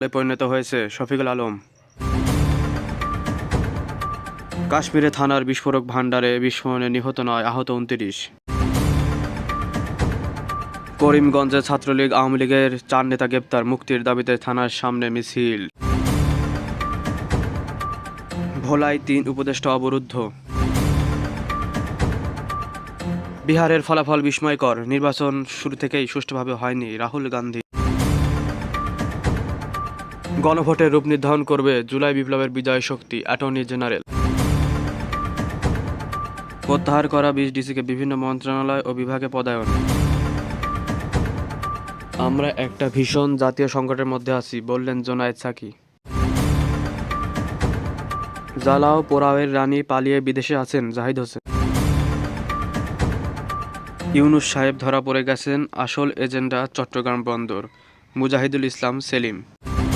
পরিণত হয়েছে শফিকুল আলম। কাশ্মীরে থানার বিস্ফোরক ভাণ্ডারে বিস্ফোরণে নিহত নয়, আহত উনত্রিশ। করিমগঞ্জে ছাত্রলীগ আওয়ামী লীগের চার নেতা গ্রেপ্তার, মুক্তির দাবিতে থানার সামনে মিছিল। ভোলায় তিন উপদেষ্টা অবরুদ্ধ। বিহারের ফলাফল বিস্ময়কর, নির্বাচন শুরু থেকেই সুষ্ঠুভাবে হয়নি রাহুল গান্ধী। গণভোটের রূপ নির্ধারণ করবে জুলাই বিপ্লবের বিজয় শক্তি, অ্যাটর্নি জেনারেল। প্রত্যাহার করা বিশ ডিসিকে বিভিন্ন মন্ত্রণালয় ও বিভাগে পদায়ন। আমরা একটা ভীষণ জাতীয় সংকটের মধ্যে আছি, বললেন জোনায়েদ সাকি। জালাও পোরাওয়ের রানী পালিয়ে বিদেশে আছেন জাহিদ হোসেন। ইউনুস সাহেব ধরা পড়ে গেছেন আসল এজেন্ডা চট্টগ্রাম বন্দর, মুজাহিদুল ইসলাম সেলিম।